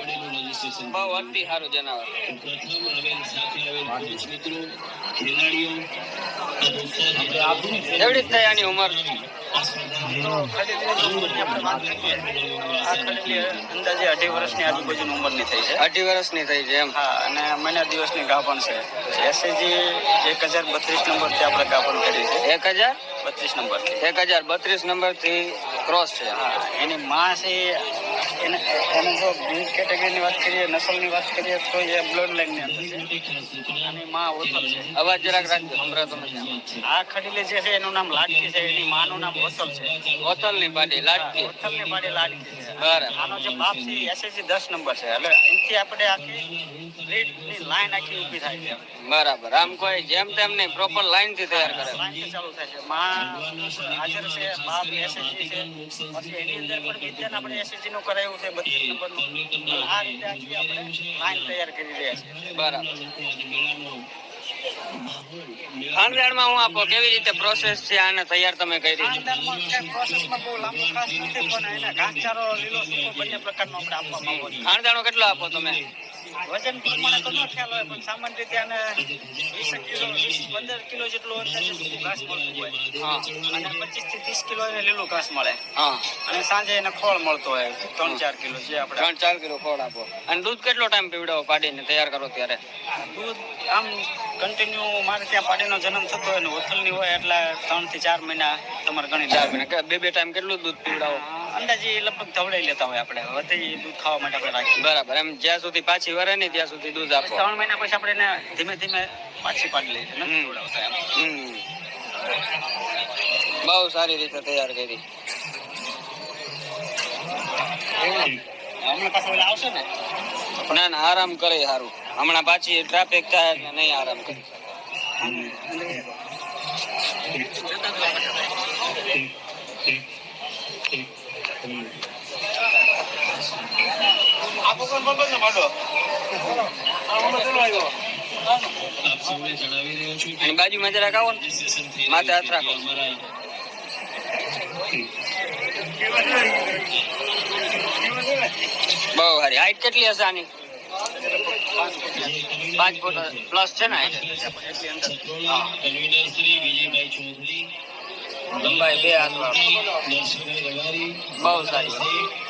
કબડ્ડીનું registration બહુ અતિ સારું જનાવર. પ્રથમ આવેલ સાથે આવેલ કોચ મિત્રો ખેલાડીઓ આ ઉત્સાહ જ થઈ આની ઉંમર. અંદાજે અઢી વર્ષની આજુબાજુની ઉંમરની થઈ છે. અઢી વર્ષની થઈ છે એમ. હા અને મહિના દિવસની પણ છે. એસએજી એક હજાર બત્રીસ નંબરથી આપણે ગાભણ કરી છે. એક હજાર? બત્રીસ નંબરથી. એક હજાર બત્રીસ નંબરથી ક્રોસ છે. હા એની માં છે એને એને જો બી કેટેગરીની વાત કરીએ નસલની વાત કરીએ તો એ બ્લડ લાઈનની અંદર છે. અને માં ઓથલ છે. અવાજ જરાક રાખજો સંભળાતો નથી. આ ખડીલે જે છે એનું નામ લાડકી છે એની માનું નામ ઓથલ છે. ઓથલની પાડી લાડકી. ઓથલની પાડી લાડકી. આનો જે બાપ છે એસએસસી દસ નંબર છે. એટલે એથી આપણે આખી લાઈન આખી ઊભી થાય છે. બરાબર. આમ કોઈ જેમ તેમ નહીં પ્રોપર લાઈનથી તૈયાર કરે. લાઈનથી ચાલુ થાય છે. માં હાજર છે બાપ એસએસસી છે. પછી એની અંદર પણ વિદ્યાન આપણે એસએસસી નું કરાયું છે બત્રીસ નંબરનું. આ રીતે આખી આપણે લાઈન તૈયાર કરી રહ્યા બરાબર. ખાનદાનમાં હું આપો કેવી રીતે પ્રોસેસ છે? આને તૈયાર તમે કરી ખાનદાનમાં ક્યાંય પ્રોસેસમાં બહુ લાંબો ખાસ નથી પણ એને ઘાસચારો લીલો સૂકો બંને પ્રકારનો આપણે આપવામાં આવે છે. ખાનદાણો કેટલો આપો તમે? વજન પ્રમાણે તો ન ખ્યાલ હોય પણ સામાન્ય રીતે આને વીસ કિલો વીસ પંદર કિલો જેટલું અંદાજે સૂકું ઘાસ મળતું હોય. અને પચીસથી ત્રીસ કિલો એને લીલું ઘાસ મળે. અને સાંજે એને ખોળ મળતો હોય ત્રણ ચાર કિલો જે આપણે ત્રણ ચાર કિલો ખોળ આપો. અને દૂધ કેટલો ટાઈમ પીવડાવો પાડીને તૈયાર કરો ત્યારે? દૂધ આમ કન્ટિન્યુ મારે ત્યાં પાડીનો જન્મ થતો હોય ને ઓથલની હોય એટલે ત્રણથી ચાર મહિના તમારે ગણી ચાર મહિના. બે બે ટાઈમ કેટલું દૂધ પીવડાવો? અંદાજે લગભગ ધવડાઈ લેતા હોય આપણે. વધે દૂધ ખાવા માટે આપણે રાખીએ. બરાબર એમ જ્યાં સુધી પાછી વરે નહીં ત્યાં સુધી દૂધ આપો. ત્રણ મહિના પછી આપણે એને ધીમે ધીમે પાછી પાડી લઈએ બહુ સારી રીતે તૈયાર કરી. હમણાં પાછા આવશે ને? ના ના આરામ કરે સારું હમણાં પાછી ટ્રાફિક થાય ને નહીં આરામ કરી આપ સૌને જણાવી રહ્યો છું કે અને બાજુમાં જરાક આવો માથે હાથ રાખો. બહુ સારી. હાઈટ કેટલી હશે આની? પાંચ ફૂટ પ્લસ છે ને લંબાઈ બે હાથ. બહુ સારી.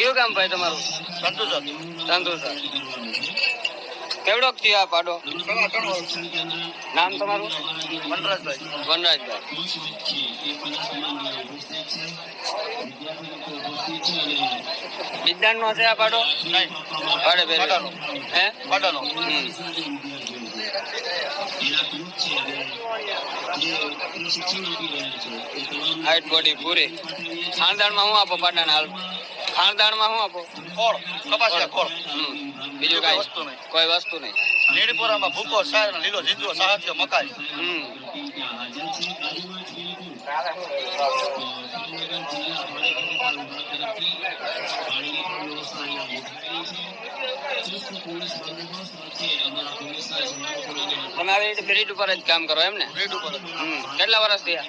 કયું કામ ભાઈ તમારું? તંદુસર કેવડોક થયો આ પાડો? નામ તમારું? વનરાજભાઈ. વનરાજભાઈ વિજ્ઞાન નો છે આ પાડો? પાડે બે. હે? પાડાનો. હાઈટ બોડી પૂરી. ખાનદાનમાં હું આપો પાડાના હાલ? ખાનદાનમાં શું આપો? ખોળ કપાસિયા ખોળ. હમ. બીજું કોઈ? કઈ વસ્તુ નહીં. કોઈ વસ્તુ નહીં. લીડીપોરામાં ભૂકો સાર લીલો જીંજરો સાહસ્ય મકાઈ. હમ. તમે આવી રીતે બ્રીડ ઉપર જ કામ કરો એમ ને? રેડ ઉપર હમ. કેટલા વર્ષ થયા?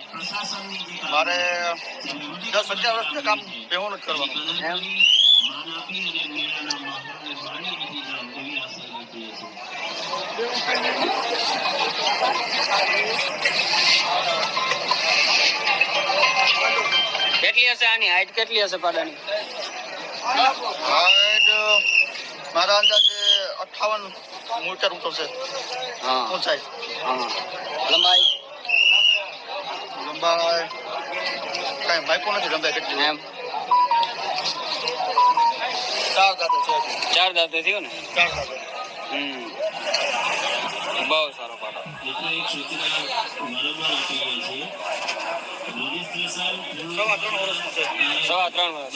મારે દસ અગિયાર વર્ષથી કામ બેહોનું જ કરવાનું. એમ? કેટલી હશે આની? હાઈટ કેટલી હશે પાડાની? હાઈટ મારા અંદાજે અઠાવન મીટર ઊંચો છે હા ઊંચાઈ હા. લંબાઈ? લંબાઈ? કાંઈ માઇકો નથી લંબાઈ કેટલી એમ. ચાર દાંતે છે ચાર દાંતે થયો ને? ચાર દાંતે. હમ. બહુ સારો પાડો સવા ત્રણ વર્ષનું છે. સવા ત્રણ વર્ષ.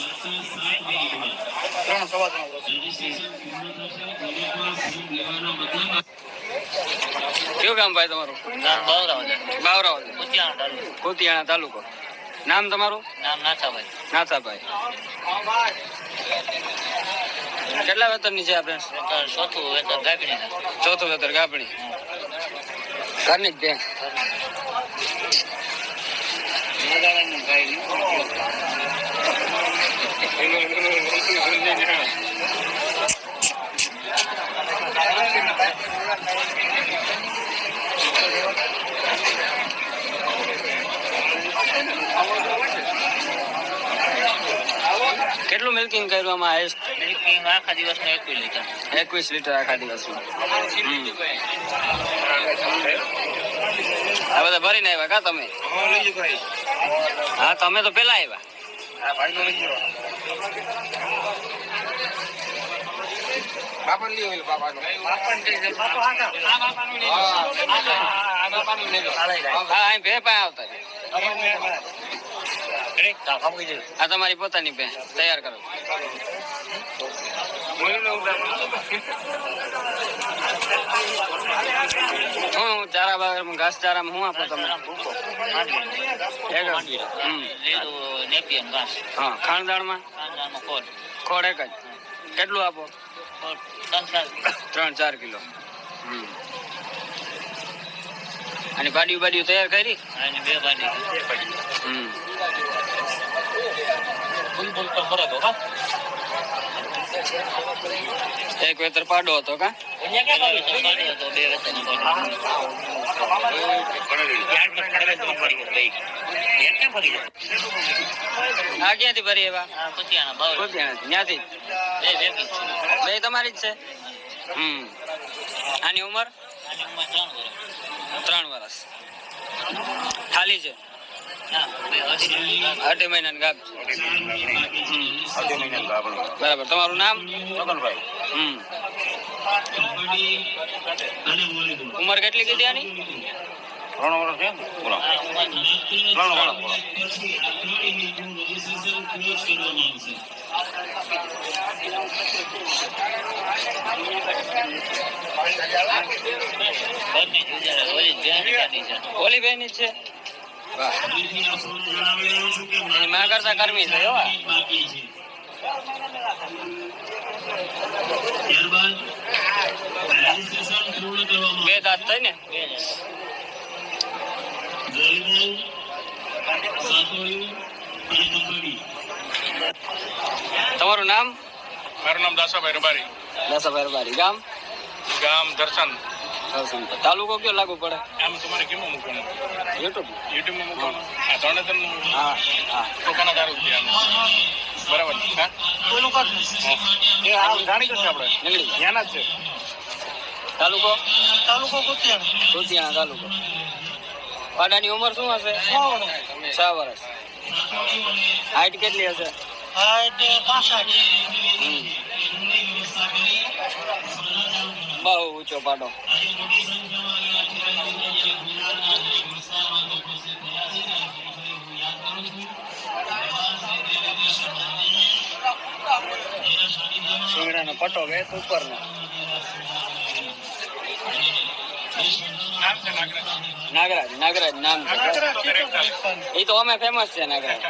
ત્રણ સવા ત્રણ વર્ષ. કયું ગામ ભાઈ તમારું? બાવરાવાજ કુતિયાણા તાલુકો. નામ તમારું? નામ નાથાભાઈ. નાથાભાઈ. કેટલા વેતરની છે આપણે? ચોથું વેતર ગાભીને ચોથું વેતર ગાપણી ઘરની જ બેંક કેટલું મિલ્કિંગ કર્યું આમાં હાઈએસ્ટ મિલ્કિંગ આખા દિવસનું એકવીસ લીટર. એકવીસ લીટર આખા દિવસમાં. હમ. આ બધા ભરીને આવ્યા કા તમે? હા તમે તો પેલા આવ્યા. તમારી પોતાની ભે તૈયાર કરો. હું ચારા બાર ઘાસ ચારામાં હું આપો તમે હા ખાણદાણમાં ખોડ એક જ. કેટલું આપો? ત્રણ ચાર કિલો. હમ. અને બાડીયું બાડીયું તૈયાર કરી? અને બે બાડી હમ. ફૂલ ફૂલ તો ફરક હો. એક વેતર પાડો હતો કા? ભરી એવા? ત્યાંથી? બે તમારી જ છે? હમ. આની ઉંમર? ત્રણ વર્ષ ખાલી છે? ના મહિનાની ગાભ અઢી મહિનાની છે બરાબર. તમારું નામ? હમ. ઉંમર કેટલી કીધી આની? હા, ઉંમર બંને જુદા ઓલી છે બેન છે? વાહ કરતા ગરમી છે હો બે દાંત થાય ને? તમારું નામ? મારું નામ દાસાભાઈ રબારી. દાસાભાઈ રબારી. ગામ? ગામ દર્શન. દર્શન. તાલુકો કયો લાગુ પડે? આમ તમારે કેમ મૂકવાનું? યુટ્યુબ યુટ્યુબમાં મૂકવાનું? આ ત્રણે ત્રણ હા હા. પોતાના દારૂ છે બરાબર. હા? એ આ જાણીતું છે આપણે. નીકળી. ત્યાંના જ છે. તાલુકો? તાલુકો કુતિયાણા કુતિયાણા તાલુકો. પાડાની ઉંમર શું હશે? છ વર્ષ. હાઈટ કેટલી હશે? હાઈટ પાસઠ. બહુ ઊંચો પાડો. શિંગડાનો પટો વેત ઉપરનો નામ નાગરાજ નાગરાજ નામ. એ તો અમે ફેમસ છે નાગરાજ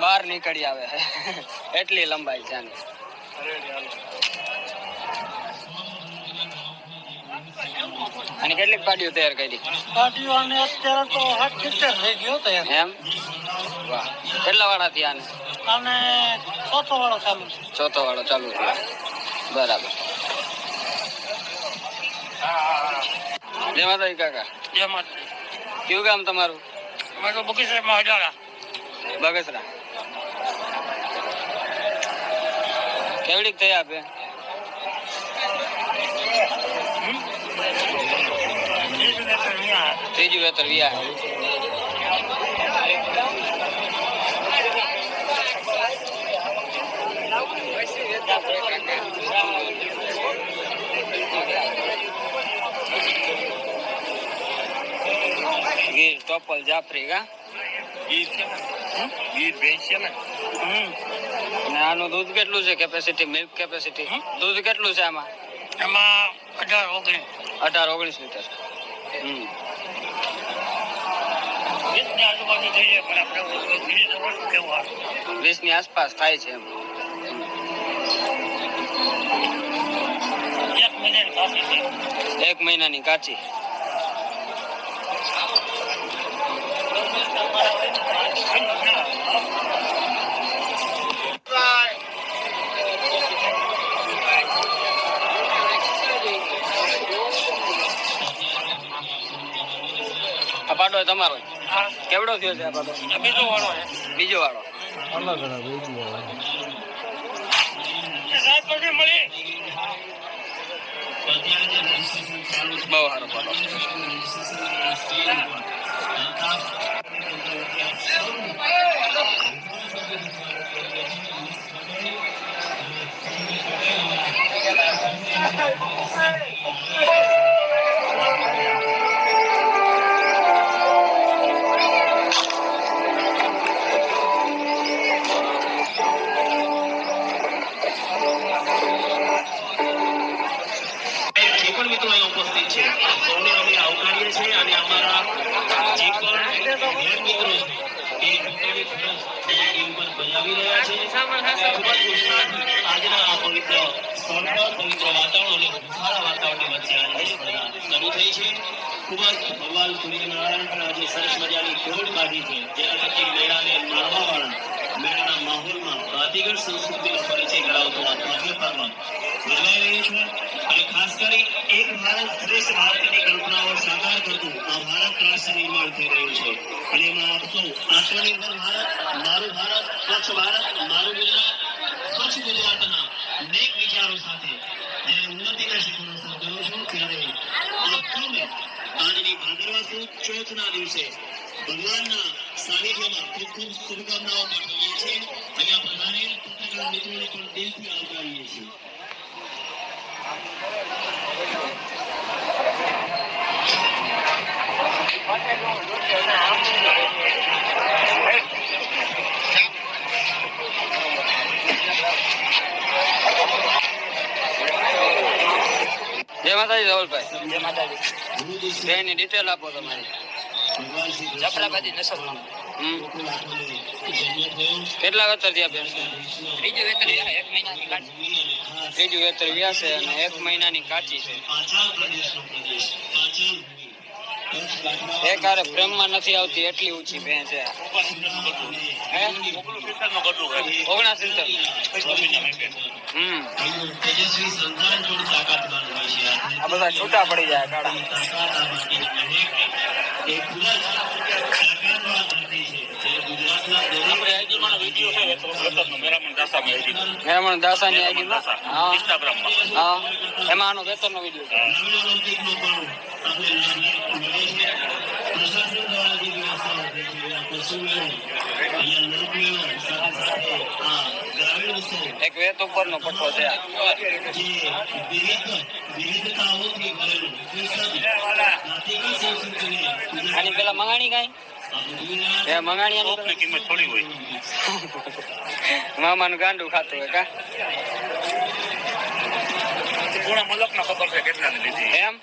બહાર નીકળી આવે એટલી લંબાઈ છે આની. અને કેટલીક પાડીઓ તૈયાર કરી? પાડીઓ અને અત્યારે તો હાથ સિત્તેર થઈ ગયો તૈયાર એમ. વાહ. કેટલા વાળા થયા આને? અને ચોથો વાળો ચાલુ ચોથો વાળો ચાલુ બરાબર. જય માતાજી કાકા. જેમાં કયું ગામ તમારું? મેં બગસરા હજારા બગસરા. કેવડીક થઈ આપે ત્રીજું વેતર વ્યા Thank ટોપલ ગીર છે ને. ગીર ભેંસ છે ને. હમ. આનું દૂધ કેટલું છે કેપેસિટી મિલ્ક કેપેસિટી દૂધ કેટલું છે આમાં? એમાં અઢાર ઓગણીસ. અઢાર લીટર. હમ. વીસની આસપાસ થાય છે એમ. એક મહિનાની કાચી. પાડો તમારો. કેવડો થયો છે આ પાડો? આ બીજો વાળો છે. બીજો વાળો. સાહેબ પછી મળી. બહુ સારો પાડો. ઉપસ્થિત છે. સૌને અમે આવકારીએ છીએ અને અમારા જે પણ ગેર મિત્રો છે એ પોતાની ફરજ આ સંસ્કૃતિનો પરિચય કરાવતો રહ્યું છે અને ખાસ કરી એક ભારત શ્રેષ્ઠ ભારતની કલ્પનાઓ સાકાર કરતું આ ભારત રાષ્ટ્ર નિર્માણ થઈ રહ્યું છે અને એમાં આપ સૌ આત્મનિર્ભર ભારત મારું ભારત સ્વચ્છ ભારત, મારું ગુજરાત, સ્વચ્છ ગુજરાતના અનેક વિચારો સાથે જ્યારે ઉન્નતિના શિખરો સર કરો છું, ત્યારે આજની ભાદરવા સુદ ચોથના દિવસે ભગવાનના સાનિધ્યમાં ખૂબ ખૂબ શુભકામનાઓ પાઠવીએ છીએ. અહીંયા પધારેલ પત્રકાર મિત્રોને પણ દિલથી આવકારીએ છીએ જય માતાજી ડિટેલ આપો તમારી. નસલ. કેટલા વેતર થયા બેન? ત્રીજું વેતર એક મહિનાની ભૂમિ ત્રીજું વેતર વ્યા છે અને એક મહિનાની કાચી છે. પાંચાલ કારે પ્રેમમાં નથી આવતી એટલી ઊંચી ભેં છે. હમ. આ બધા છૂટા પડી જાય કાળા. એ દરેક મેમણ દાસાની આઈડી હા. હા. એમાં આનો વેતનનો વીડિયો છે નવીન ઓલિમ્પિકનો પણ આપણે લાભ મળે છે પ્રશાસન દ્વારા જે વ્યવસ્થાઓ થઈ છે આ પશુ મેળો અહીંયા લોકમેળો સાથે સાથે આ ગ્રામીણ ઉત્સવ એક વેત ઉપરનો પટ્ટો છે આ. જે વિવિધ વિવિધતાઓથી ભરેલું વિકસિત જાતિગત સંસ્કૃતિને આની પેલા મંગાણી કાંઈ એ મંગાણી કિંમત થોડી હોય મામાનું ગાંડું ખાતું હોય કા પૂર્ણ મલક નો ખબર છે કેટલા લીધી એમ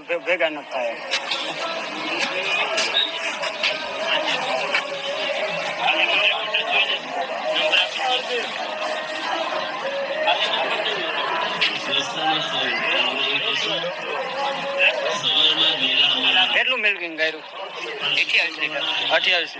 ભેગા ન થાય. કેટલું મિલ્કિંગ કર્યું? અઠ્યાવીસ લીટર. અઠ્યાવીસ